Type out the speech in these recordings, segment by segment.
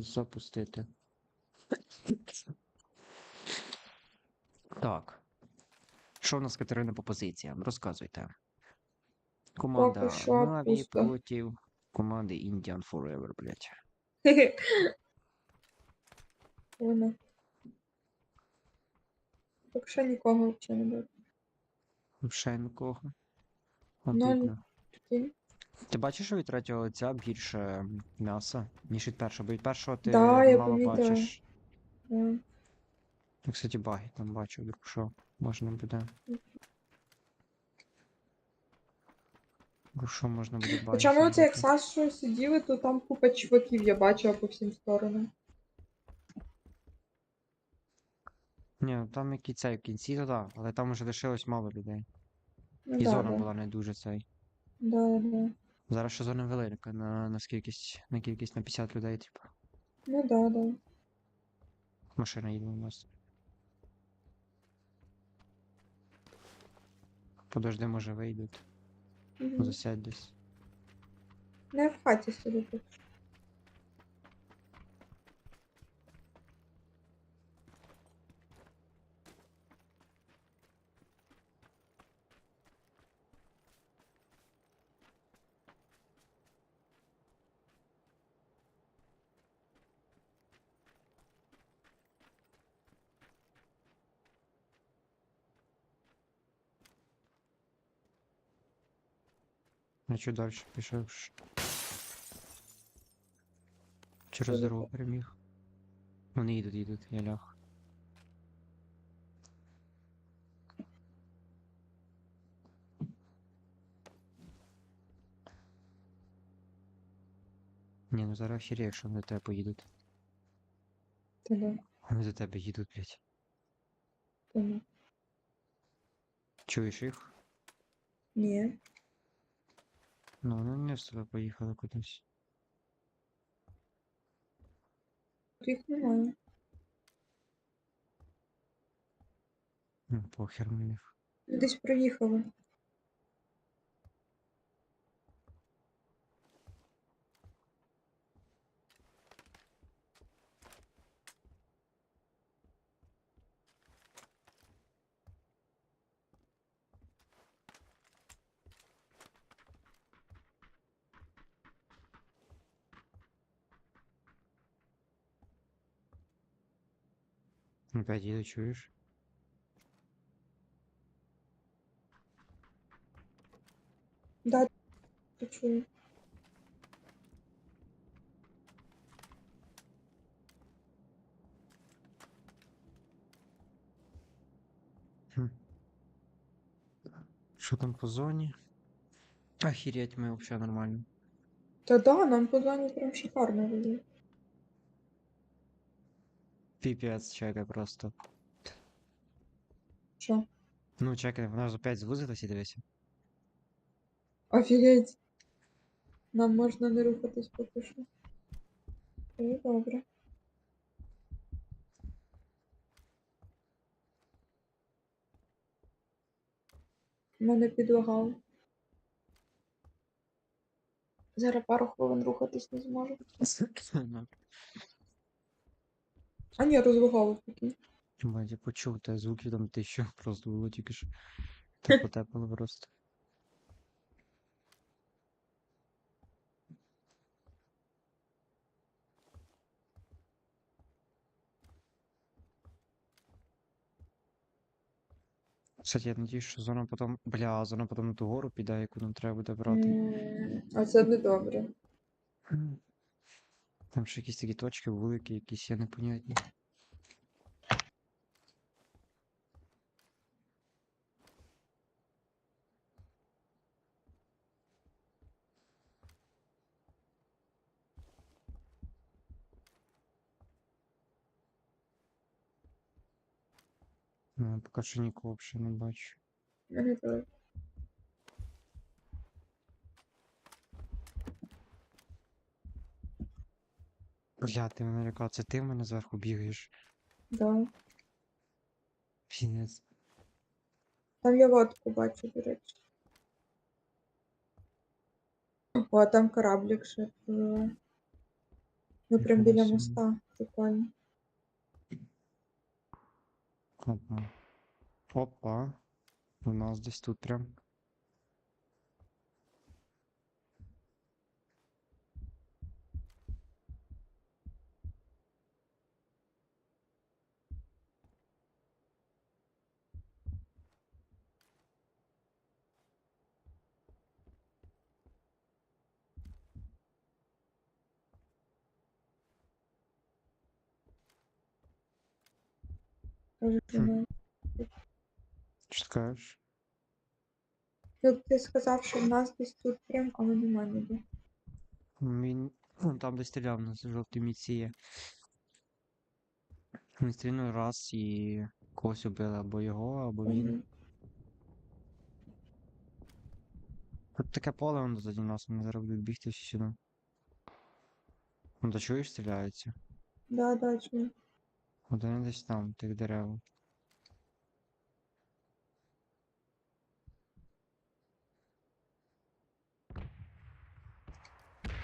запустити. Так. Що в нас Катерина по позиціям? Розказуйте. Команда Поки що Na'Vi пусто. проти команди Indian Forever, блядь. Воно. Поки що нікого взагалі не буде. Ще нікого. Прикинь. Ти бачиш, що від третього лиця більше м'яса, ніж від першого, бо від першого ти Да, я мало помітила. бачиш. Да. Ну, кстати, баги там бачу, вдруг що можна буде. Вдруг що можна буде баги. Хоча ми оце як Сашою сиділи, то там купа чуваків я бачила по всім сторонам. Ні, ну, там який цей в кінці, то да, але там уже лишилось мало людей. Ну, І да, зона да. була не дуже цей. Да, да. Зараз ще зона велика на, на кількість, на кількість на 50 людей, типу. Ну да, да. Машина їде у нас. Подожди, може вийдуть. Угу. Засядь десь. Не в хаті сюди тут. А що далі пішов? Ш- Через Що дорогу переміг. Вони їдуть, їдуть, я ляг. Ні, ну зараз охеріє, якщо вони до тебе поїдуть. Та да, Вони до тебе їдуть, блядь. та да. Чуєш їх? Ні. Ну, вони не з тебе поїхали кудись. Їх немає. Ну, похер на них. Десь проїхали. Опять їдуть, чуєш? Да, почую. Що там по зоні? Охереть, ми вообще нормально. Та да, нам по зоні прям шикарно було. Піпець, чекай просто. Що? Ну, чекай, вона ж опять звузилась і дивися. Офігеть. Нам можна не рухатись поки що. Це добре. Мене підлагав. Зараз пару хвилин рухатись не зможу. А ні, розлагав такий. Бать, я почув те звуки там тисячу просто було тільки що. Так потепало просто. Кстати, я надіюсь, що зона потім. Бля, зона потім на ту гору піде, яку нам треба буде брати. М, А це не добре. М. Там ще якісь такі точки великі, якісь є непонятні. Ну, поки що нікого взагалі не бачу. Бля, ти мене лякав, це ти в мене зверху бігаєш. Да. Пінець. Там я лодку бачу, до речі. О, там кораблик ще пливе. Ми прям біля собі. моста. Прикольно. Опа. Опа. У нас десь тут прям. Що Хм. Що скажеш? Ну, ти сказав, що в нас десь тут прям, але нема ніде. Він ну, там де стріляв на жовтій міці є. Він стрільнув раз і когось убили або його, або він. Мгм. Тут таке поле воно за нас, вони зараз будуть бігти всі сюди. Ну, то чуєш, стріляються? Да, да, чую. Один десь там, тих дерев.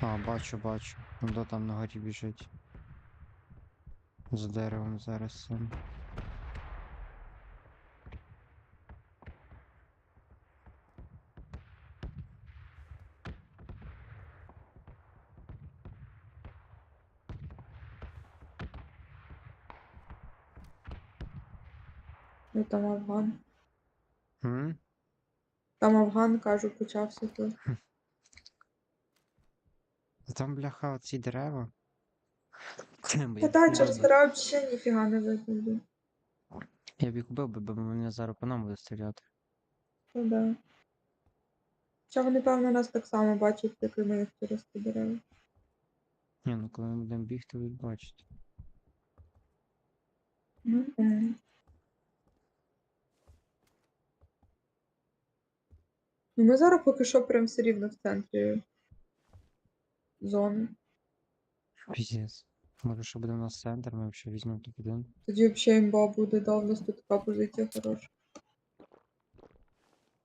А, бачу, бачу. Воно там на горі біжить. За деревом зараз. цим. Ну там Афган. М? Там Афган, кажу, почався тут. Та Там, бляха, оці дерева. Та так, через дорогу взагалі ніфіга не видно. Я б їх убив бо мене зараз по нам буде стріляти. Ну да. Хоча вони, певно, нас так само бачать, як і ми їх через ті дерева. Ні, ну коли ми будемо бігти, ви бачите. Ну, да. Ну, ми зараз поки що прям все рівно в центрі зони. Піздець. Може, що буде у нас центр, ми взагалі візьмемо топ-1. Тоді взагалі імба буде, да, в нас тут така позиція хороша.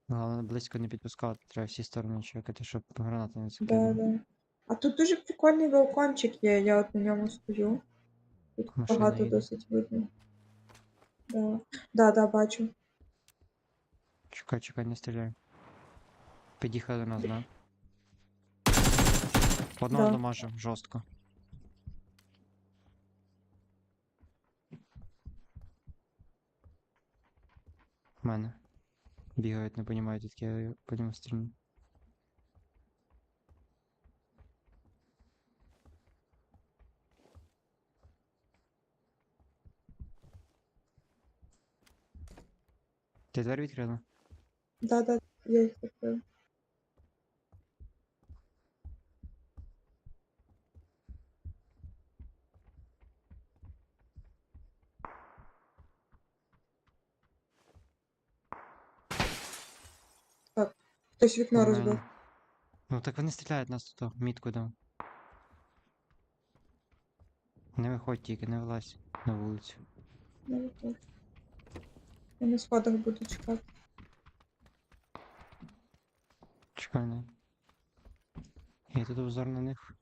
Головне близько не підпускати, треба всі сторони чекати, щоб гранати не Да, закинули. да. А тут дуже прикольний балкончик є, я от на ньому стою. Тут Машина багато їде. досить видно. Да. да, да, бачу. Чекай, чекай, не стріляй. Під'їхали до нас, да? Одного Да. дамажу, жорстко. В мене. Бігають, не розуміють, як я по ньому стрільну. Ти двері відкрила? Да, да, я їх закрив. Хтось вікно У розбив. Ну так вони стріляють нас тут, мітку дам. Не виходь тільки, не вилазь на вулицю. Ну, так. Я на сходах буду чекати. Чекай не. Я тут обзор на них.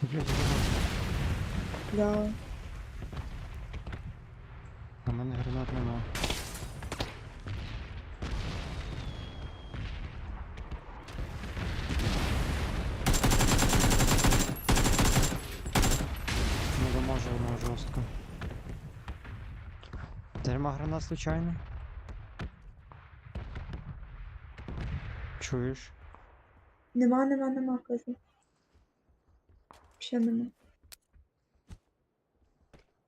Блядь, гранат. Бля. Мене гранат нема. Не дамажу воно жорстко. Дарма гранат случайно? Чуєш? Нема, нема, нема, кажу. Ще нема.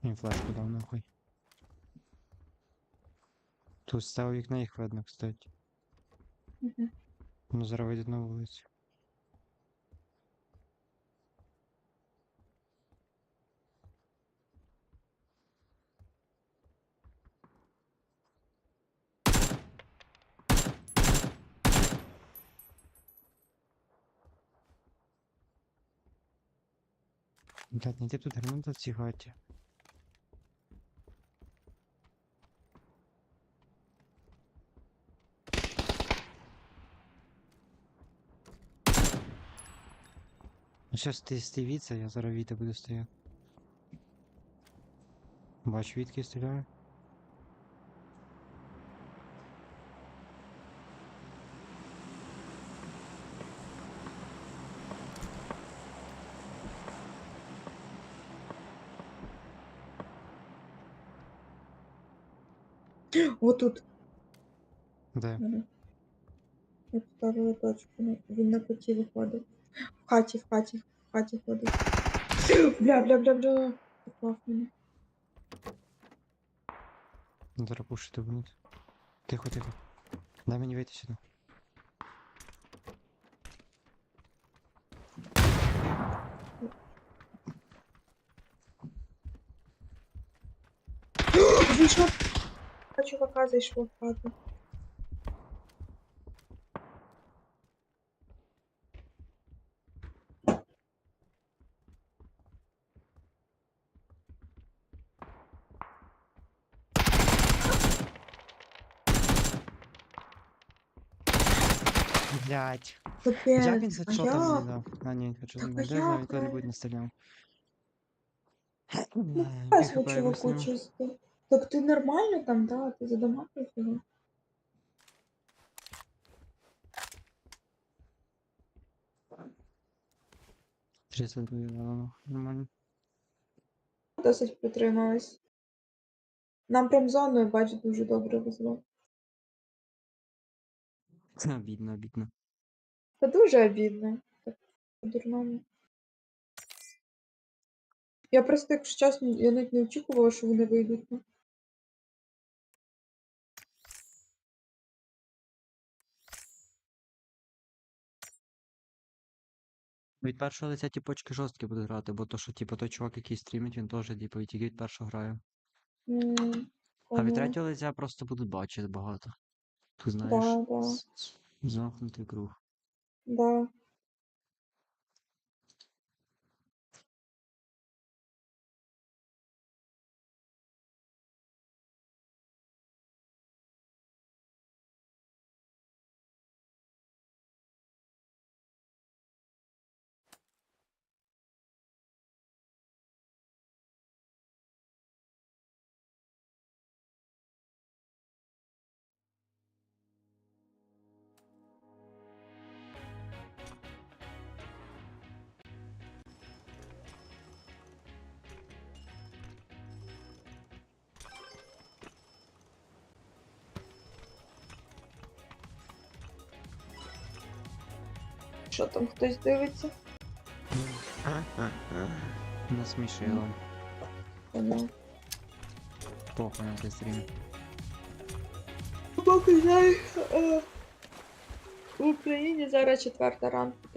Він флешку дав нахуй. Тут цього вікна їх видно, кстати. Угу. Ну зараз вийдуть на вулицю. Блядь, не йди тут граната в цій хаті. Ну щас ти стивіться, я зараз Віта буду стояти. Бачу, Вітки стріляю. Отут. Де? Ага. Я поставила точку. ну, Він на коті виходить. В хаті, в хаті, в хаті ходить. Бля, бля, бля, бля. Попав мене. Зараз пушити будуть. Тихо, тихо. Дай мені вийти сюди. Зайшов. А чувака зайшло в хату. Блять. Як він а хедшотом як? не дав? А ні, Так, не а дав, він коли-небудь ну? не стріляв. Ну, чуваку чисто. Так ти нормально там, да? Ти задаматив його? Тридцять воювало, нормально. Досить притрималась. Нам прям зоною, бач, дуже добре везло. Обідно, обідно. Та дуже обідно. Так, по-дурному. Я просто, якщо чесно, я навіть не очікувала, що вони вийдуть. Ну. Від першого лиця ті почки жорсткі будуть грати, бо то, що типу той чувак, який стрімить, він теж типу і тільки від першого грає. М, А від третього лиця просто будуть бачити багато. Ти знаешь, Да, да. з- з- круг. Да. Що там хтось дивиться? Насмішило. Поняла. Похуй на цей стрім. Поки знаєш, е, в Україні зараз четверта ранку.